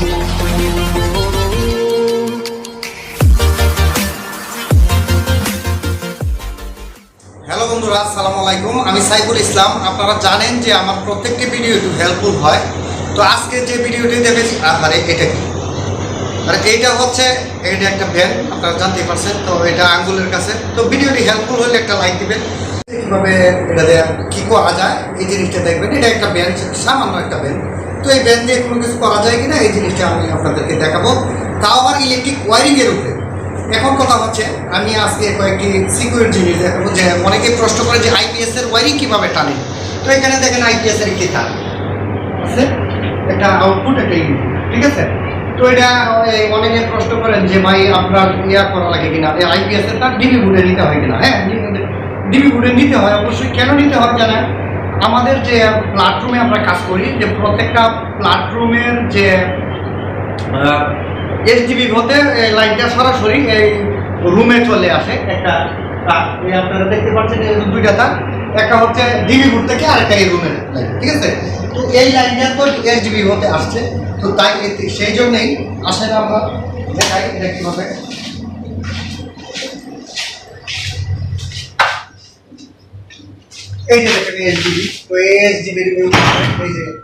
Hello বন্ধুরা, আসসালামু আলাইকুম। আমি সাইফুল ইসলাম। আপনারা জানেন যে আমার প্রত্যেকটি ভিডিও হেল্পফুল হয়। তো আজকে যে ভিডিওটি দেবে আরে এটা কি? এইটা হচ্ছে এটা একটা ভ্যান আপনারা জানতেই পারছেন। তো এটা আঙ্গুলের কাছে। তো ভিডিওটি হেল্পফুল হলে একটা লাইক দিবেন। কীভাবে এটা দিয়ে কী করা যায়? এই জিনিসটা দেখবেন। এটা একটা ব্যান সামান্য একটা ব্যান তো এই ব্যান দিয়ে কোনো কিছু করা যায় কি না এই জিনিসটা আমি আপনাদেরকে দেখাবো। তাও আবার ইলেকট্রিক ওয়ারিংয়ের উপরে। এখন কথা হচ্ছে, আমি আজকে কয়েকটি সিকিউর জিনিস দেখাবো যে অনেকে প্রশ্ন করে যে আইপিএস এর ওয়ারিং কীভাবে টানে। তো এখানে দেখেন আইপিএস এর একটি তার। আছে? একটা আউটপুট একটা ইনপুট ঠিক আছে? তো এটা অনেকে প্রশ্ন করেন যে ভাই আপনার ইয়া করা লাগে কিনা? আইপিএস এর তার ডিবি বুটে নিতে হয় কিনা? হ্যাঁ ডিবি বুটে নিতে হয়, অবশ্যই। কেন নিতে হয় জানেন? আমাদের যে প্ল্যাটফর্মে আমরা কাজ করি, যে প্রত্যেকটা প্ল্যাটফর্মের যে এস এসডিবি হতে এই লাইনটা সরাসরি এই রুমে চলে আসে। একটা এই আপনারা দেখতে পাচ্ছেন দুইটা তার। একটা হচ্ছে ডিবি বুট থেকে আরেকটা এই রুমের লাইন ঠিক আছে? তো এই লাইনটা তো এস এসডিবি হতে আসছে। তো তাই সেই জন্যই আসলে আমরা দেখাই এটা কীভাবে এই যে দেখেন এসডিবি তো এই এসডিবির এই যে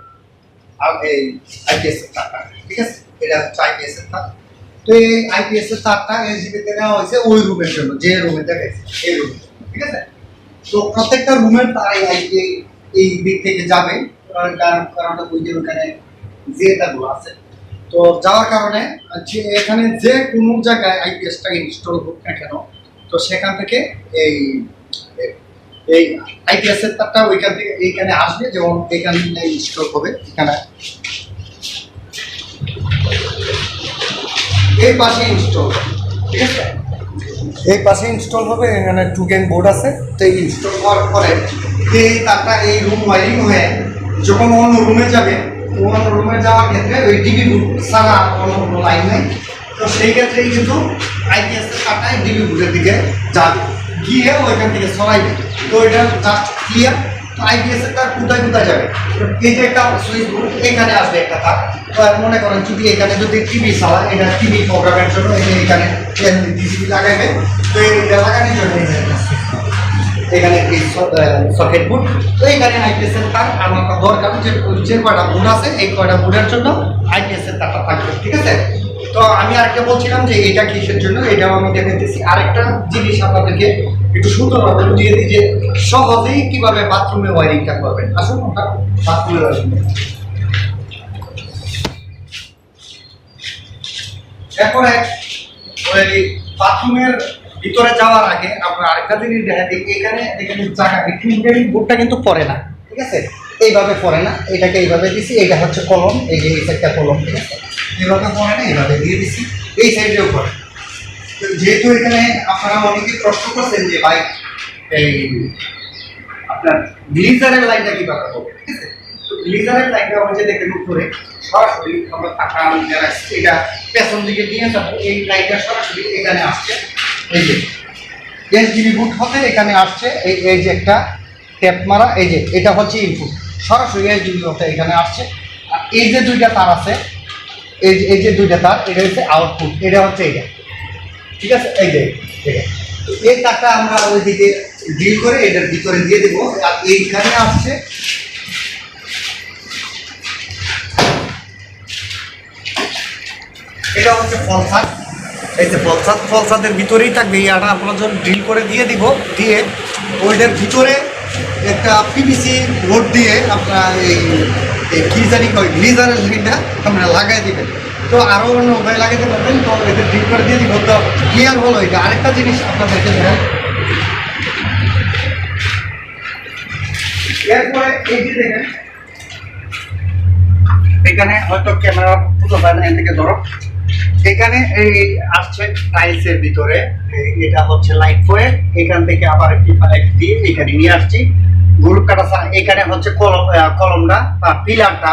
এই আইপিএস এর তারটা, ঠিক আছে? এটা হচ্ছে আইপিএস এর তার। তো এই আইপিএস এর তারটা এসডিবি তে নেওয়া হয়েছে ওই রুমের জন্য, যে রুমে দেখাইছে, এই রুমে, ঠিক আছে? তো প্রত্যেকটা রুমের তার এই আইপি এই দিক থেকে যাবে। কারণ, কারণ- ওই যে ওখানে জেতাগুলো আছে। তো যাওয়ার কারণে যে এখানে যে কোনো জায়গায় আইপিএসটা ইনস্টল হোক না কেন, তো সেখান থেকে এই এই আইপিএস এর তারটা ওইখান থেকে এইখানে আসবে, যেমন এখানে ইনস্টল হবে, এখানে। এই পাশে ইনস্টল ঠিক আছে? এই পাশে ইনস্টল হবে, এখানে টুকেন বোর্ড আছে, তো ইনস্টল হওয়ার পরে এই তারটা, এই রুম ওয়ারিং হয়ে যখন অন্য রুমে যাবে, অন্য রুমে যাওয়ার ক্ষেত্রে ওই ডিবি ছাড়া কোনো লাইন নেই। তো সেই ক্ষেত্রেই কিন্তু আইপিএস এর তারটা ডিবি বুটের দিকে যাবে। গিয়ে ওইখান থেকে সরাইবে তো এটা জাস্ট ক্লিয়ার তো তার কোথায় কোথায় যাবে? এই যে একটা সুইচ বোর্ড এখানে আসবে একটা তার তো মনে করেন যদি এখানে যদি টিভি চালায়, এটা টিভি প্রোগ্রামের জন্য এখানে টিভি লাগাইবে। তো এটা লাগানোর জন্য। এখানে এই সকেট বুট তো এখানে আইপিএস এর তার আমার দরকার, যে যে কয়টা বুট আছে, এই কয়টা বুটের জন্য আইপিএস এর তারটা থাকবে, ঠিক আছে? তো আমি আরেকটা বলছিলাম যে এটা কিসের জন্য, এটাও আমি দেখাইতেছি। আরেকটা জিনিস আপনাদেরকে একটু সুন্দরভাবে বুঝিয়ে দিই যে সহজেই কীভাবে বাথরুমে ওয়ারিংটা করবেন। আসুন বাথরুমে ওয়ারিং এরপরে ওই বাথরুমের ভিতরে যাওয়ার আগে আমরা আরেকটা জিনিস দেখা দিই। এখানে এখানে জায়গা এই বোর্ডটা কিন্তু পড়ে না, ঠিক আছে? এইভাবে পড়ে না, এটাকে এইভাবে দিছি, এটা হচ্ছে কলম, এই যে এই সাইডটা কলম, ঠিক আছে? এইভাবে পড়ে না, এইভাবে দিয়ে দিছি, এই সাইডেও পড়ে যেহেতু এখানে আপনারা অনেকেই প্রশ্ন করছেন যে, ভাই, এই আপনার গ্লিজারের লাইনটা কীভাবে হবে? ঠিক আছে? তো গ্লিজারের লাইনটা হচ্ছে দেখেন উপরে, সরাসরি আমরা টাকা আমি যারা এটা পেছন দিকে নিয়ে যাব। এই লাইনটা সরাসরি এখানে আসছে। এই যে এস জিবি বুট হতে এখানে আসছে। এই এই যে একটা ট্যাপ মারা, এই যে, এটা হচ্ছে ইনপুট সরাসরি এস জিবি হতে এখানে আসছে। আর এই যে দুইটা তার আছে, এই যে এই যে দুইটা তার, এটা হচ্ছে আউটপুট এটা হচ্ছে এটা। ঠিক আছে? এই যে, এই তারটা আমরা ওইদিকে ডিল করে এটার ভিতরে দিয়ে দেবো। আর এইখানে আসছে এটা হচ্ছে ফলসাদ এই যে ফলসাদ ফলসাদের ভিতরেই থাকবে। এই আটা আপনার জন্য ড্রিল করে দিয়ে দিব, দিয়ে ওইটার ভিতরে একটা পিভিসি রোড দিয়ে আপনার এই কি জানি গ্লিজারের লাইনটা আপনারা লাগাই দিবেন। তো আরও অন্য উপায় লাগাইতে পারবেন, তো এটা ড্রিল করে দিয়ে দিব তো ক্লিয়ার হলো এটা? আরেকটা জিনিস আপনাদেরকে দেখাই। এরপরে এই যে দেখেন, এখানে হয়তো ক্যামেরা না, এখান থেকে ধরো। এখানে এই আসছে টাইলসের ভিতরে এটা হচ্ছে লাইট ওয়ে এখান থেকে আবার একটি দিয়ে এখানে নিয়ে আসছি। গ্রুপ কাটা চায় এখানে হচ্ছে কলমটা বা পিলারটা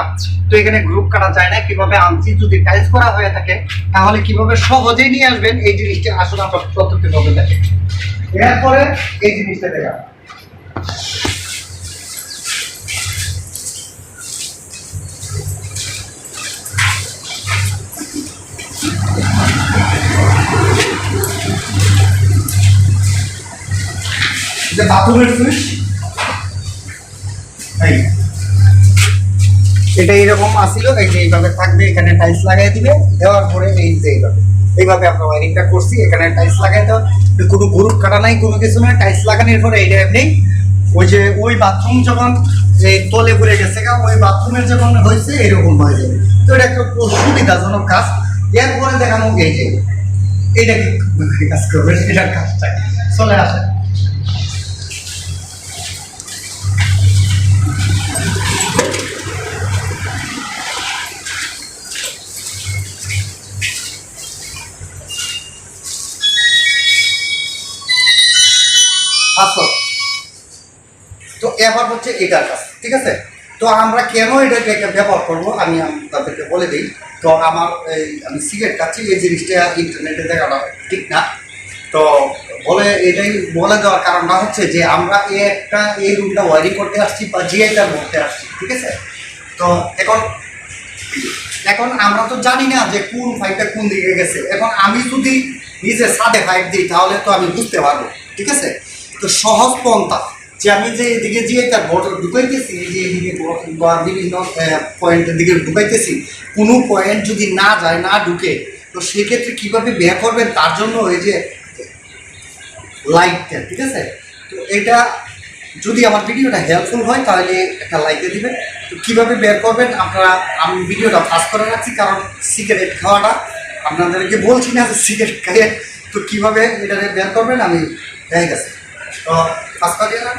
তো এখানে গ্রুপ কাটা যায় না, কীভাবে আনছি যদি টাইস করা হয়ে থাকে, তাহলে কীভাবে সহজেই নিয়ে আসবেন? এই জিনিসটি আসলে আমরা প্রত্যেকটি ভাবে দেখি। এরপরে এই জিনিসটা দেখা যে বাথরুমের সুইচ? এটা এরকম আসিল এই যে এইভাবে থাকবে, এখানে টাইলস লাগাই দিবে, দেওয়ার পরে এই যে এইভাবে। এইভাবে আমরা ওয়ারিংটা করছি, এখানে টাইলস লাগাই দেওয়া। কোনো গ্রুপ কাটা নাই, কোনো কিছু না টাইলস লাগানোর পরে এইটা এমনি ওই যে, ওই বাথরুম যখন এই তলে পড়ে গেছে ওই বাথরুমের যখন হয়েছে, এরকম হয়ে যাবে। তো এটা একটা সুবিধাজনক কাজ। এরপরে দেখানো এই যে, এইটা কি কাজ করবে? এটার কাজটা চলে আসো তো এবার হচ্ছে এটার কাজ, ঠিক আছে? তো আমরা কেন এটাকে ব্যবহার করব, আমি তাদেরকে বলে দিই। তো আমার এই আমি সিগারেট খাচ্ছি, এই জিনিসটা ইন্টারনেটে দেখানো ঠিক না? তো বলে এটাই বলে দেওয়ার কারণটা হচ্ছে যে আমরা এই একটা এই রুমটা ওয়ারিং করতে আসছি বা জিআইটার মধ্যে আসছি, ঠিক আছে? তো এখন এখন আমরা তো জানি না যে কোন ফাইটটা কোন দিকে গেছে। এখন আমি যদি নিজে সাদে ফাইট দিই, তাহলে তো আমি বুঝতে পারব, ঠিক আছে? তো সহজ পন্থা যে আমি যে এদিকে যে একটা বড় ঢুকাইতেছি, এই যে এদিকে বা বিভিন্ন পয়েন্টের দিকে ঢুকাইতেছি, কোনো পয়েন্ট যদি না যায়, না ঢুকে, তো সেক্ষেত্রে কীভাবে ব্যয় করবেন? তার জন্য এই যে লাইটটা ঠিক আছে? তো এটা যদি আমার ভিডিওটা হেল্পফুল হয়, তাহলে একটা লাইক দিয়ে দিবেন। তো কীভাবে বের করবেন? আপনারা, আমি ভিডিওটা ফাস্ট করে রাখছি, কারণ সিগারেট খাওয়াটা আপনাদেরকে বলছি না যে সিগারেট খাইয়ে তো কীভাবে এটা বের করবেন, আমি দেখে গেছে। তো ফাস্ট করে না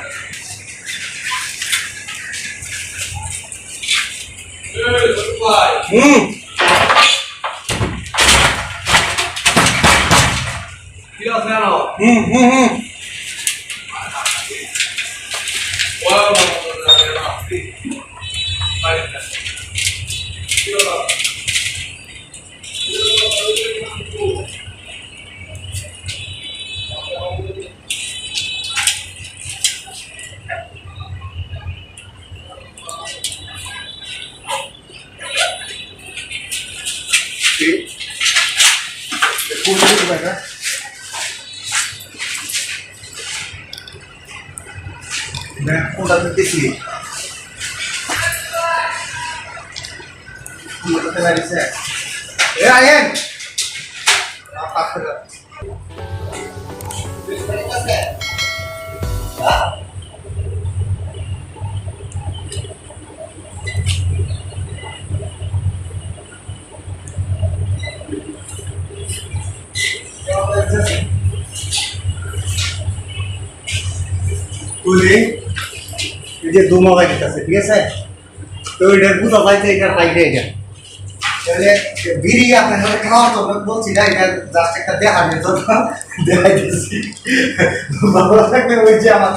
হুম হুম হুম হুম Sí. Después వచ్చి కూర్చుంటు పైన కూడా తీసి ఏ అయ్యాను তুলে এই যে দোমা ঠিক আছে? তো এটা বুঝা পাইছে এটা লাইটে এটা। তাহলে বিড়ি আপনার খাওয়ার জন্য বলছি না, এটা জাস্ট একটা দেখানোর জন্য দেখাইতেছি। ভালো থাকলে ওই যে আমার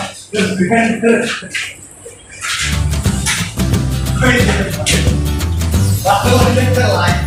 ভালো